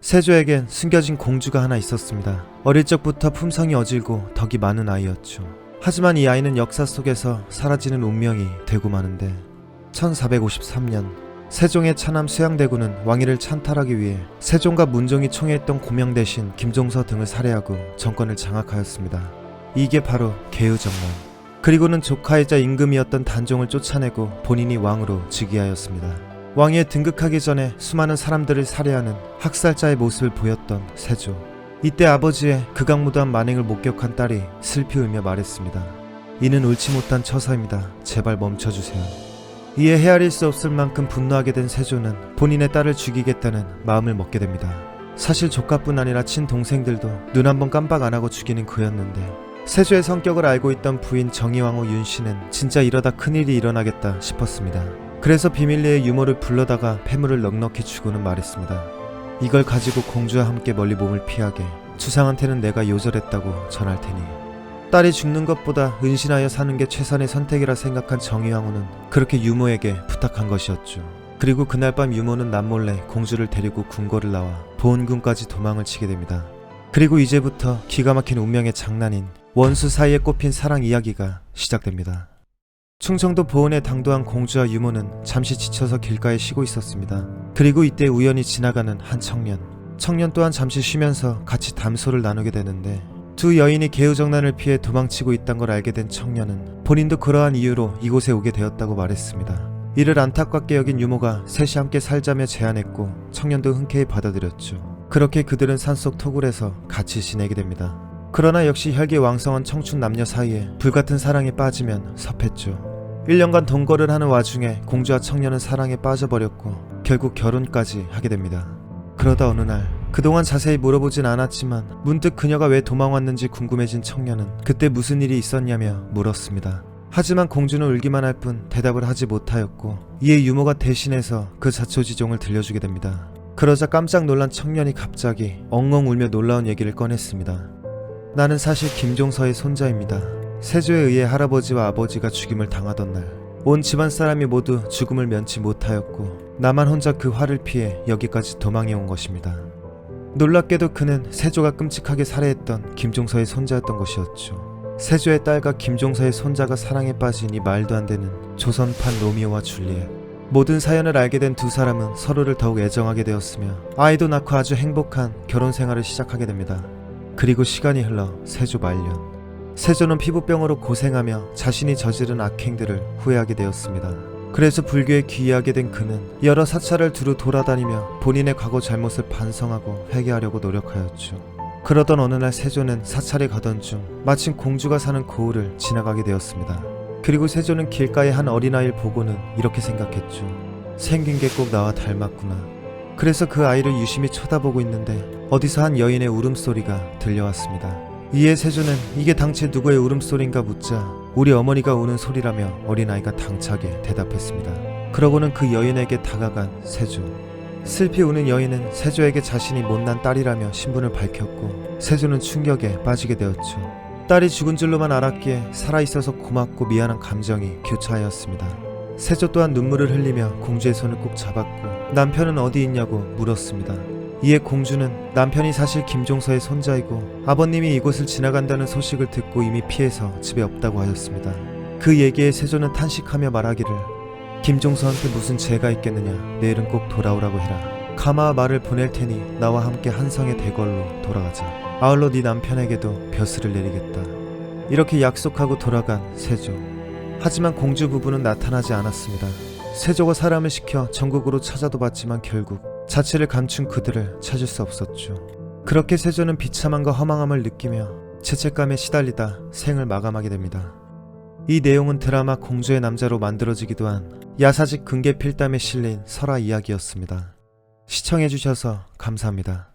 세조에겐 숨겨진 공주가 하나 있었습니다. 어릴 적부터 품성이 어질고 덕이 많은 아이였죠. 하지만 이 아이는 역사 속에서 사라지는 운명이 되고 마는데 1453년 세종의 차남 수양대군은 왕위를 찬탈하기 위해 세종과 문종이 총애했던 고명 대신 김종서 등을 살해하고 정권을 장악하였습니다. 이게 바로 개유정난. 그리고는 조카이자 임금이었던 단종을 쫓아내고 본인이 왕으로 즉위하였습니다. 왕위에 등극하기 전에 수많은 사람들을 살해하는 학살자의 모습을 보였던 세조. 이때 아버지의 극악무도한 만행을 목격한 딸이 슬피 울며 말했습니다. 이는 옳지 못한 처사입니다. 제발 멈춰주세요. 이에 헤아릴 수 없을 만큼 분노하게 된 세조는 본인의 딸을 죽이겠다는 마음을 먹게 됩니다. 사실 조카뿐 아니라 친동생들도 눈 한 번 깜빡 안 하고 죽이는 그였는데 세조의 성격을 알고 있던 부인 정의왕후 윤씨는 진짜 이러다 큰일이 일어나겠다 싶었습니다. 그래서 비밀리에 유모를 불러다가 폐물을 넉넉히 주고는 말했습니다. 이걸 가지고 공주와 함께 멀리 몸을 피하게 주상한테는 내가 요절했다고 전할 테니 딸이 죽는 것보다 은신하여 사는 게 최선의 선택이라 생각한 정의왕후는 그렇게 유모에게 부탁한 것이었죠. 그리고 그날 밤 유모는 남몰래 공주를 데리고 궁궐을 나와 보은궁까지 도망을 치게 됩니다. 그리고 이제부터 기가 막힌 운명의 장난인 원수 사이에 꼽힌 사랑 이야기가 시작됩니다. 충청도 보은에 당도한 공주와 유모는 잠시 지쳐서 길가에 쉬고 있었습니다. 그리고 이때 우연히 지나가는 한 청년. 청년 또한 잠시 쉬면서 같이 담소를 나누게 되는데 두 여인이 개우정난을 피해 도망치고 있단 걸 알게 된 청년은 본인도 그러한 이유로 이곳에 오게 되었다고 말했습니다. 이를 안타깝게 여긴 유모가 셋이 함께 살자며 제안했고 청년도 흔쾌히 받아들였죠. 그렇게 그들은 산속 토굴에서 같이 지내게 됩니다. 그러나 역시 혈기 왕성한 청춘 남녀 사이에 불같은 사랑에 빠지면 섭했죠. 1년간 동거를 하는 와중에 공주와 청년은 사랑에 빠져버렸고 결국 결혼까지 하게 됩니다. 그러다 어느 날 그동안 자세히 물어보진 않았지만 문득 그녀가 왜 도망왔는지 궁금해진 청년은 그때 무슨 일이 있었냐며 물었습니다. 하지만 공주는 울기만 할 뿐 대답을 하지 못하였고 이에 유모가 대신해서 그 자초지종을 들려주게 됩니다. 그러자 깜짝 놀란 청년이 갑자기 엉엉 울며 놀라운 얘기를 꺼냈습니다. 나는 사실 김종서의 손자입니다. 세조에 의해 할아버지와 아버지가 죽임을 당하던 날, 온 집안 사람이 모두 죽음을 면치 못하였고, 나만 혼자 그 화를 피해 여기까지 도망해 온 것입니다. 놀랍게도 그는 세조가 끔찍하게 살해했던 김종서의 손자였던 것이었죠. 세조의 딸과 김종서의 손자가 사랑에 빠진 이 말도 안 되는 조선판 로미오와 줄리엣. 모든 사연을 알게 된 두 사람은 서로를 더욱 애정하게 되었으며 아이도 낳고 아주 행복한 결혼 생활을 시작하게 됩니다. 그리고 시간이 흘러 세조 말년. 세조는 피부병으로 고생하며 자신이 저지른 악행들을 후회하게 되었습니다. 그래서 불교에 귀의하게 된 그는 여러 사찰을 두루 돌아다니며 본인의 과거 잘못을 반성하고 회개하려고 노력하였죠. 그러던 어느 날 세조는 사찰에 가던 중 마침 공주가 사는 고을을 지나가게 되었습니다. 그리고 세조는 길가의 한 어린아이를 보고는 이렇게 생각했죠. 생긴 게 꼭 나와 닮았구나. 그래서 그 아이를 유심히 쳐다보고 있는데 어디서 한 여인의 울음소리가 들려왔습니다. 이에 세조는 이게 당최 누구의 울음소리인가 묻자 우리 어머니가 우는 소리라며 어린아이가 당차게 대답했습니다. 그러고는 그 여인에게 다가간 세조. 슬피 우는 여인은 세조에게 자신이 못난 딸이라며 신분을 밝혔고 세조는 충격에 빠지게 되었죠. 딸이 죽은 줄로만 알았기에 살아있어서 고맙고 미안한 감정이 교차하였습니다. 세조 또한 눈물을 흘리며 공주의 손을 꼭 잡았고 남편은 어디 있냐고 물었습니다. 이에 공주는 남편이 사실 김종서의 손자이고 아버님이 이곳을 지나간다는 소식을 듣고 이미 피해서 집에 없다고 하였습니다. 그 얘기에 세조는 탄식하며 말하기를 김종서한테 무슨 죄가 있겠느냐 내일은 꼭 돌아오라고 해라. 가마와 말을 보낼 테니 나와 함께 한성의 대궐로 돌아가자. 아울러 네 남편에게도 벼슬을 내리겠다. 이렇게 약속하고 돌아간 세조. 하지만 공주 부부는 나타나지 않았습니다. 세조가 사람을 시켜 전국으로 찾아도 봤지만 결국 자취를 감춘 그들을 찾을 수 없었죠. 그렇게 세조는 비참함과 허망함을 느끼며 죄책감에 시달리다 생을 마감하게 됩니다. 이 내용은 드라마 공주의 남자로 만들어지기도 한 야사직 근계 필담에 실린 설화 이야기였습니다. 시청해주셔서 감사합니다.